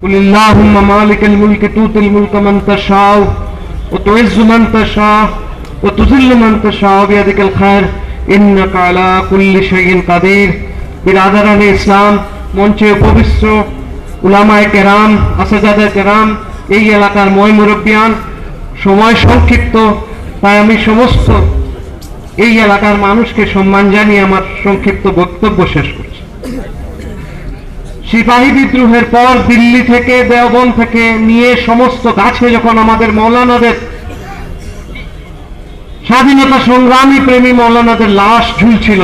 قل اللهم مالك الملك تؤتي الملك من تشاء وتعز من تشاء وتذل من تشاء بيدك الخير انك على كل شيء قدير বিরাদারান ইসলাম মঞ্চে উপবিষ্ট উলামায়ে কেরাম আসাজাদে কেরাম এই এলাকার ময় মুরব্বিয়ান সময় সংক্ষিপ্ত তাই আমি সমস্ত এই এলাকার মানুষকে সম্মান জানিয়ে আমার সংক্ষিপ্ত বক্তব্য শেষ করছি সিপাহী বিদ্রোহের পর দিল্লি থেকে দেওবন থেকে নিয়ে সমস্ত গাছে যখন আমাদের মৌলানাদের স্বাধীনতা সংগ্রামী প্রেমী মৌলানাদের লাশ ঝুলছিল,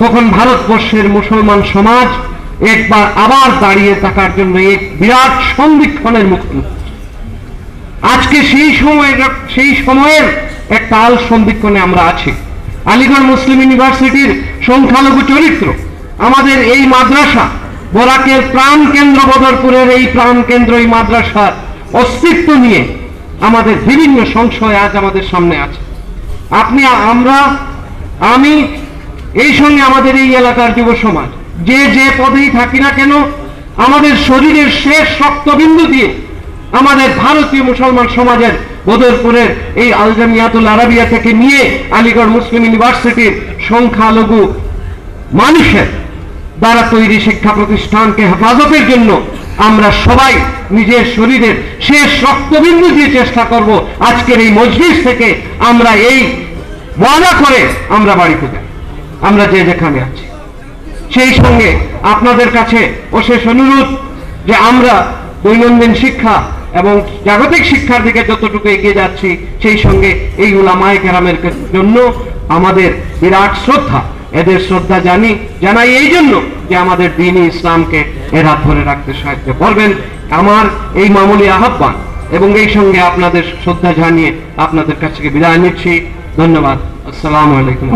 তখন ভারতবর্ষের মুসলমান সমাজ একবার আবার দাঁড়িয়ে থাকার জন্য এক বিরাট সন্ধিক্ষণের মুক্তি। আজকে সেই সময়ের সেই সময়ের এক কাল সন্ধিক্ষণে আমরা আছি। আলিগড় মুসলিম ইউনিভার্সিটির সংখ্যালঘু চরিত্র, আমাদের এই মাদ্রাসা বরাকের প্রাণ কেন্দ্র বদরপুরের এই প্রাণ কেন্দ্র, এই মাদ্রাসার অস্তিত্ব নিয়ে আমাদের বিভিন্ন সংশয় আজ আমাদের সামনে আছে। আপনি, আমরা, আমি, এই সঙ্গে আমাদের এই এলাকার যুব সমাজ, যে যে পদেই থাকি না কেন, আমাদের শরীরের শেষ রক্তবিন্দু দিয়ে আমাদের ভারতীয় মুসলমান সমাজের বদরপুরের এই আলজামিয়াতুল আরাবিয়া থেকে নিয়ে আলিগড় মুসলিম ইউনিভার্সিটির সংখ্যালঘু মানুষের দ্বারা তৈরি শিক্ষা প্রতিষ্ঠানকে হেফাজতের জন্য আমরা সবাই নিজের শরীরের শেষ রক্তবিন্দু দিয়ে চেষ্টা করব আজকের এই মজলিস থেকে আমরা এই ওয়াদা করে আমরা বাড়িতে যাই আমরা যে যেখানে আছি। সেই সঙ্গে আপনাদের কাছে অশেষ অনুরোধ যে আমরা দৈনন্দিন শিক্ষা এবং জাগতিক শিক্ষার দিকে যতটুকু এগিয়ে যাচ্ছি, সেই সঙ্গে এই উলামায়ে কেরামের জন্য আমাদের বিরাট শ্রদ্ধা। এদের শ্রদ্ধা জানি, জানাই এই জন্য যে আমাদের দিন ইসলামকে এরা ধরে রাখতে সাহায্য করবেন। আমার এই মামুলি আহ্বান এবং এই সঙ্গে আপনাদের শ্রদ্ধা জানিয়ে আপনাদের কাছ থেকে বিদায় নিচ্ছি। ধন্যবাদ। আসসালামু আলাইকুম।